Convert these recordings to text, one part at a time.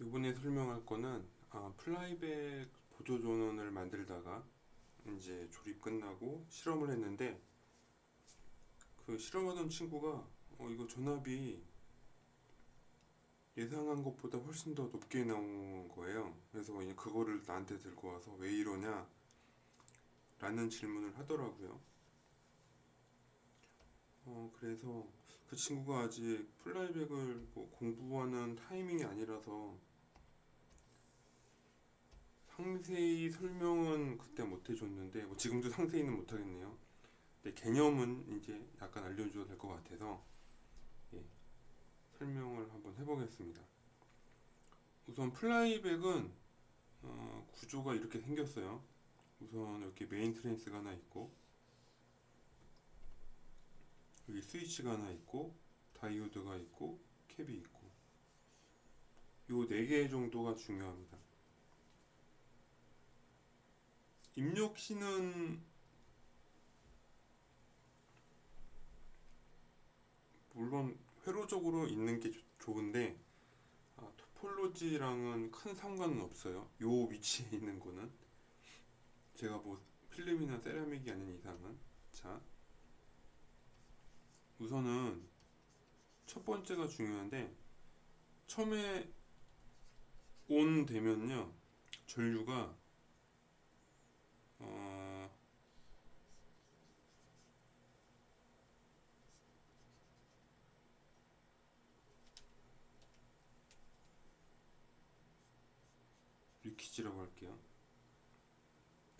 이번에 설명할 거는 아, 플라이백 보조 전원을 만들다가 이제 조립 끝나고 실험을 했는데 그 실험하던 친구가 어, 이거 전압이 예상한 것보다 훨씬 더 높게 나온 거예요. 그래서 이제 그거를 나한테 들고 와서 왜 이러냐 라는 질문을 하더라고요. 어, 그래서 그 친구가 아직 플라이백을 뭐 공부하는 타이밍이 아니라서 상세히 설명은 그때 못 해줬는데 뭐 지금도 상세히는 못 하겠네요. 근데 개념은 이제 약간 알려줘도 될 것 같아서 예, 설명을 한번 해보겠습니다. 우선 플라이백은 어, 구조가 이렇게 생겼어요. 우선 이렇게 메인 트랜스가 하나 있고 여기 스위치가 하나 있고 다이오드가 있고 캡이 있고 요 네 개 정도가 중요합니다. 입력시는 물론 회로적으로 있는 게 좋- 좋은데 아, 토폴로지랑은 큰 상관은 없어요. 요 위치에 있는 거는 제가 뭐 필름이나 세라믹이 아닌 이상은 자 우선은 첫 번째가 중요한데 처음에 온 되면요 전류가 어 리키지라고 할게요.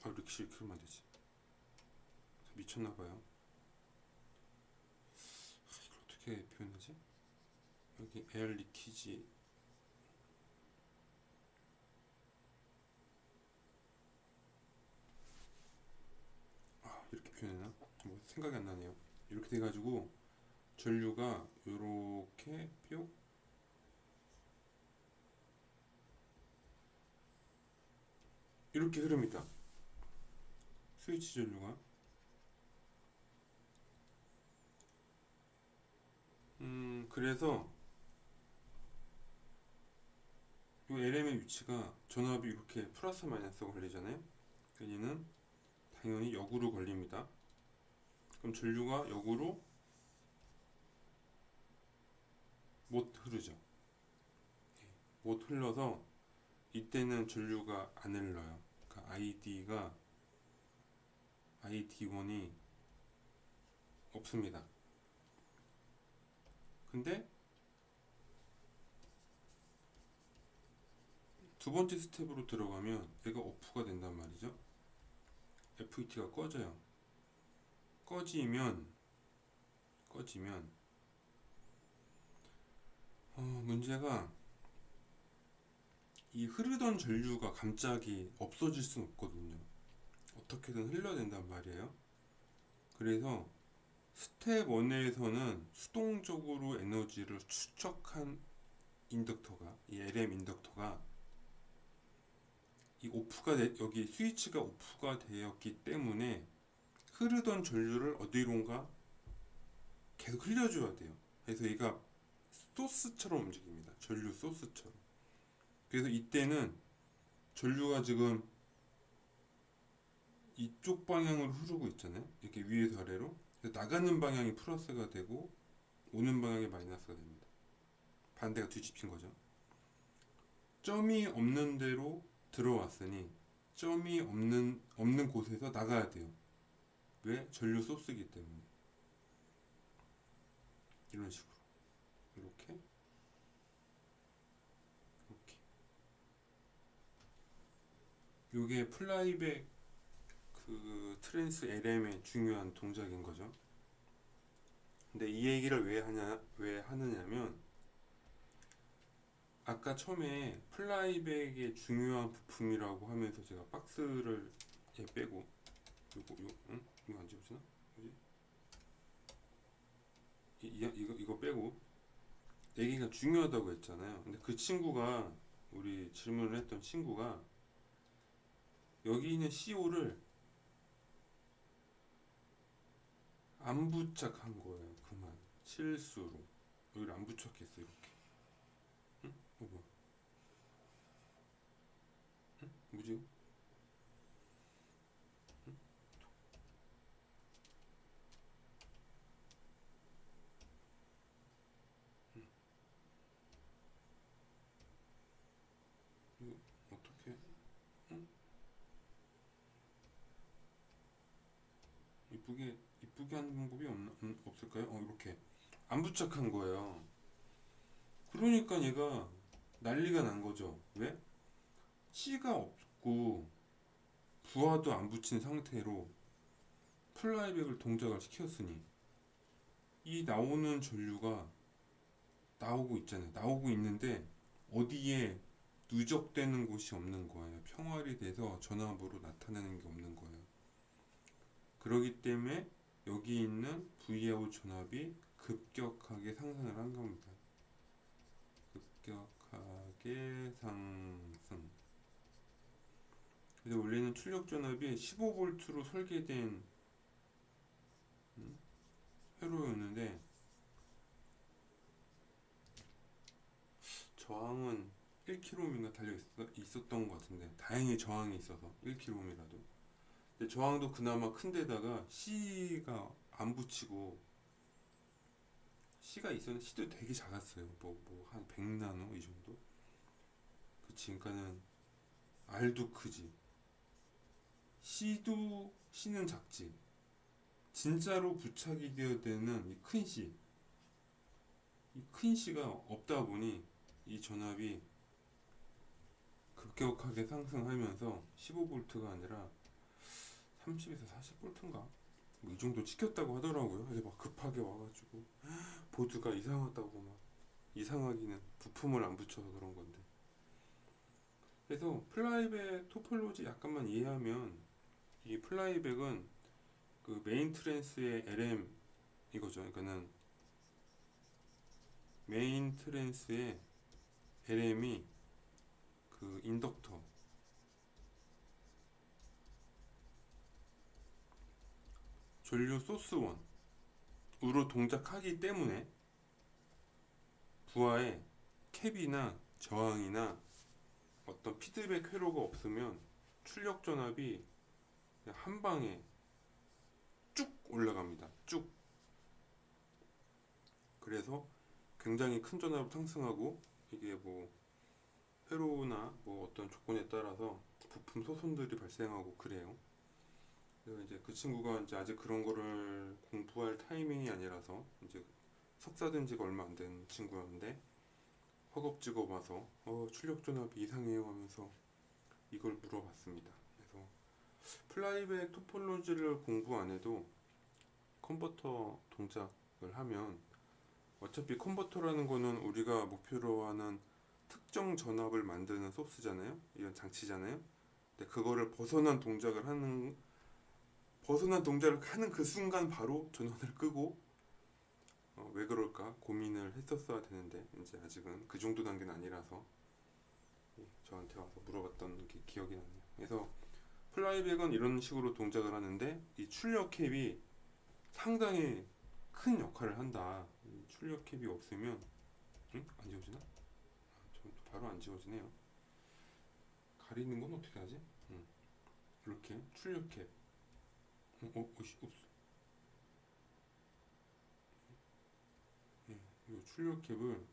아 리키지 이렇게 하면 안 되지. 미쳤나봐요. 이걸 어떻게 표현하지? 여기 에어 리키지 아 이렇게 표현하나? 뭐 생각이 안 나네요. 이렇게 돼가지고 전류가 요렇게 뿅 이렇게 흐릅니다. 스위치 전류가 음 그래서 이 LM의 위치가 전압이 이렇게 플러스 마이너스가 걸리잖아요. 얘는 당연히 역으로 걸립니다. 그럼 전류가 역으로 못 흐르죠. 못 흘러서 이때는 전류가 안 흘러요. 그러니까 ID가 ID1이 없습니다. 근데 두 번째 스텝으로 들어가면 얘가 오프가 된단 말이죠. FET가 꺼져요. 꺼지면 꺼지면 어, 문제가 이 흐르던 전류가 갑자기 없어질 수는 없거든요. 어떻게든 흘러야 된단 말이에요. 그래서 스텝 1에서는 수동적으로 에너지를 추적한 인덕터가 이 LM 인덕터가 이 오프가 되, 여기 스위치가 오프가 되었기 때문에 흐르던 전류를 어디론가 계속 흘려줘야 돼요. 그래서 얘가 소스처럼 움직입니다. 전류 소스처럼. 그래서 이때는 전류가 지금 이쪽 방향으로 흐르고 있잖아요. 이렇게 위에서 아래로. 나가는 방향이 플러스가 되고 오는 방향이 마이너스가 됩니다. 반대가 뒤집힌 거죠. 점이 없는 대로 들어왔으니 점이 없는 없는 곳에서 나가야 돼요. 왜? 전류 소스기 때문에. 이런 식으로. 이렇게. 요게 플라이백 그 트랜스 LM의 중요한 동작인 거죠. 근데 이 얘기를 왜 하냐 왜 하느냐면 아까 처음에 플라이백의 중요한 부품이라고 하면서 제가 박스를 얘 빼고 요거 요 응? 이거 안 집어지나? 이, 이, 이거 이거 빼고 얘기가 중요하다고 했잖아요. 근데 그 친구가 우리 질문을 했던 친구가 여기 있는 CO를 안 부착한 거예요. 그만 실수로 여기를 안 부착했어 이렇게. 응? 뭐? 응? 뭐지? 이쁘게 이쁘게 하는 방법이 음, 없을까요? 어 이렇게 안 부착한 거예요. 그러니까 얘가 난리가 난 거죠. 왜? C가 없고 부하도 안 붙인 상태로 플라이백을 동작을 시켰으니 이 나오는 전류가 나오고 있잖아요. 나오고 있는데 어디에 누적되는 곳이 없는 거예요. 평활이 돼서 전압으로 나타나는 게 없는 거예요. 그러기 때문에 여기 있는 Vout 전압이 급격하게 상승을 한 겁니다. 급격하게 상승. 그래서 원래는 출력 전압이 15V로 설계된 음, 회로였는데 저항은 1km인가 달려 있었, 던 것 같은데 다행히 저항이 있어서 1km라도 근데 저항도 그나마 큰 데다가 C가 안 붙이고 C가 있었는데 C도 되게 작았어요. 뭐 뭐 한 100나노 이 정도? 그치 그러니까는 R도 크지. C도 C는 작지. 진짜로 부착이 되어야 되는 이 큰 C. 이 큰 C가 없다 보니 이 전압이 급격하게 상승하면서 15V가 아니라 30에서 40V인가? 뭐 이 정도 찍혔다고 하더라고요. 그래서 막 급하게 와가지고 보드가 이상하다고 막 이상하기는 부품을 안 붙여서 그런 건데. 그래서 플라이백 토폴로지 약간만 이해하면 이 플라이백은 그 메인 트랜스의 LM 이거죠. 그러니까는 메인 트랜스의 LM이 그 인덕터 전류 소스 원으로 동작하기 때문에 부하에 캡이나 저항이나 어떤 피드백 회로가 없으면 출력 전압이 한 방에 쭉 올라갑니다. 쭉. 그래서 굉장히 큰 전압을 상승하고 이게 뭐 회로나 뭐 어떤 조건에 따라서 부품 소손들이 발생하고 그래요. 그래서 이제 그 친구가 이제 아직 그런 거를 공부할 타이밍이 아니라서 이제 석사 된 지가 얼마 안 된 친구였는데 허겁지겁 와서 어 출력 전압이 이상해요 하면서 이걸 물어봤습니다. 그래서 플라이백 토폴로지를 공부 안 해도 컨버터 동작을 하면 어차피 컨버터라는 거는 우리가 목표로 하는 특정 전압을 만드는 소스잖아요. 이런 장치잖아요. 근데 그거를 벗어난 동작을 하는 벗어난 동작을 하는 그 순간 바로 전원을 끄고 어, 왜 그럴까 고민을 했었어야 되는데 이제 아직은 그 정도 단계는 아니라서 예, 저한테 와서 물어봤던 게 기억이 나네요. 그래서 플라이백은 이런 식으로 동작을 하는데 이 출력 캡이 상당히 큰 역할을 한다. 이 출력 캡이 없으면 응? 안 지워지나? 저 바로 안 지워지네요. 가리는 건 어떻게 하지? 응. 이렇게 출력 캡. 어, 어, 어 씨, 없어. 예, 이 출력 캡을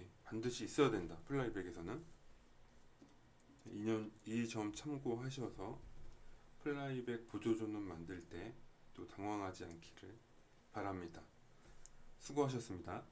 예, 반드시 있어야 된다. 플라이백에서는 이 점 참고하셔서 플라이백 보조전원 만들 때 또 당황하지 않기를 바랍니다. 수고하셨습니다.